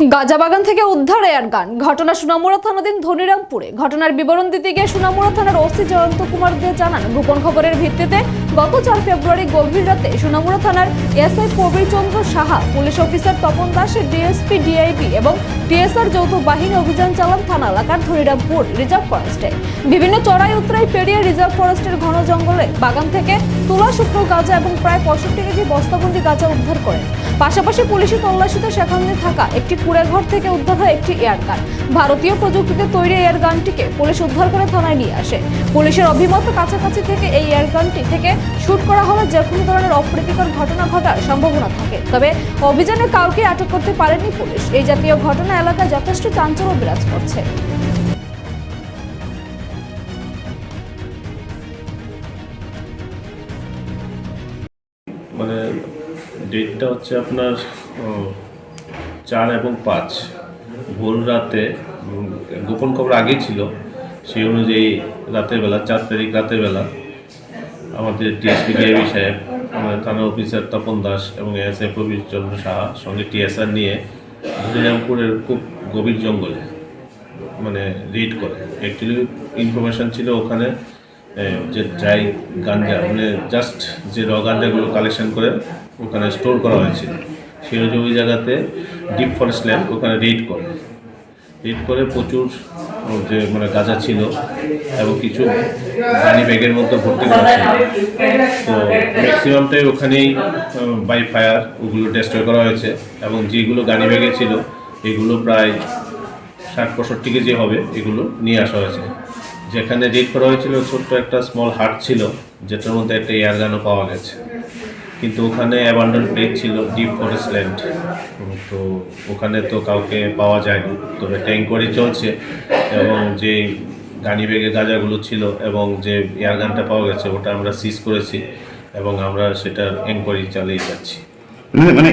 গাজাবাগান থেকে উদ্ধার এয়ার গান। ঘটনা সুনামুড়া থানাধীন ধনিরামপুরে। ঘটনার বিবরণ দিতে গিয়ে সুনামুড়া থানার ওসি জয়ন্ত কুমার দে জানান, গোপন খবরের ভিত্তিতে গত চার ফেব্রুয়ারি গভীর রাতে সুনামুড়া থানার SI Prabir Chandra Saha, police officer Tapan Das, DSP, DIB এবং টিএসআর যৌথ বাহিনী অভিযান চালান থানা এলাকার ধনিরামপুর রিজার্ভ ফরেস্টে। বিভিন্ন চড়াই উত্তরাই পেরিয়ে রিজার্ভ ফরেস্টের ঘন জঙ্গলে বাগান থেকে তোলা, শুকনো গাঁজা এবং প্রায় পঁয়ষট্টি কেজি বস্তাবন্দি গাঁজা উদ্ধার করেন। পাশাপাশি পুলিশি তল্লাশিতে সেখানে থাকা একটি কুড়েঘর থেকে উদ্ধার হয় একটি এয়ার গান ভারতীয় প্রযুক্তিতে তৈরি এয়ার গানটিকে পুলিশ উদ্ধার করে থানায় নিয়ে আসে। পুলিশের অভিমত কাছাকাছি থেকে এই এয়ার গানটি থেকে শুট করা হলে যে কোনো ধরনের অপ্রীতিকর ঘটনা ঘটার সম্ভাবনা থাকে। তবে অভিযানে কাউকে আটক করতে পারেনি পুলিশ। এই জাতীয় ঘটনা এলাকায় যথেষ্ট চাঞ্চল্য বিরাজ করছে। মানে ডেটটা হচ্ছে আপনার চার এবং পাঁচ। ভোর রাতে গোপন খবর আগেই ছিল, সেই অনুযায়ী রাতের বেলা, চার তারিখ রাতের বেলা, আমাদের টিএসপি ডিআইবি সাহেব, আমাদের থানা অফিসার তপন দাস এবং এএসআই প্রবীর চন্দ্র সাহা সঙ্গে টিএসআর নিয়ে হরিরামপুরের খুব গভীর জঙ্গলে মানে রিড করে। অ্যাকচুয়ালি ইনফরমেশন ছিল ওখানে যে ড্রাই গাঞ্জা মানে জাস্ট যে র গাঞ্জাগুলো কালেকশন করে ওখানে স্টোর করা হয়েছিল। সেই ওই জায়গাতে ডিপ ফরেস্ট ল্যান্ড ওখানে রেড করে। রেড করে প্রচুর যে মানে গাঁজা ছিল এবং কিছু গানি ব্যাগের মধ্যে ভর্তি করা তো ম্যাক্সিমামটাই ওখানেই বাই ফায়ার ওগুলো ডেস্ট্রয় করা হয়েছে এবং যেগুলো গানি ব্যাগে ছিল, এগুলো প্রায় ষাট, পঁয়ষট্টি কেজি হবে, এগুলো নিয়ে আসা হয়েছে। যেখানে রেড করা হয়েছিল, ছোট্ট একটা স্মল হাট ছিল, যেটার মধ্যে একটা এয়ার গানও পাওয়া গেছে। কিন্তু ওখানে অ্যাবান্ডন প্লেস ছিল ডিপ ফরেস্ট ল্যান্ড তো ওখানে তো কাউকে পাওয়া যায়নি। তবে ট্যাঙ্করি চলছে এবং যে গানি বেগে গাঁজাগুলো ছিল এবং যে এয়ার গানটা পাওয়া গেছে, ওটা আমরা সিজ করেছি এবং আমরা সেটার এনকোয়ারি চালিয়ে যাচ্ছি। মানে মানে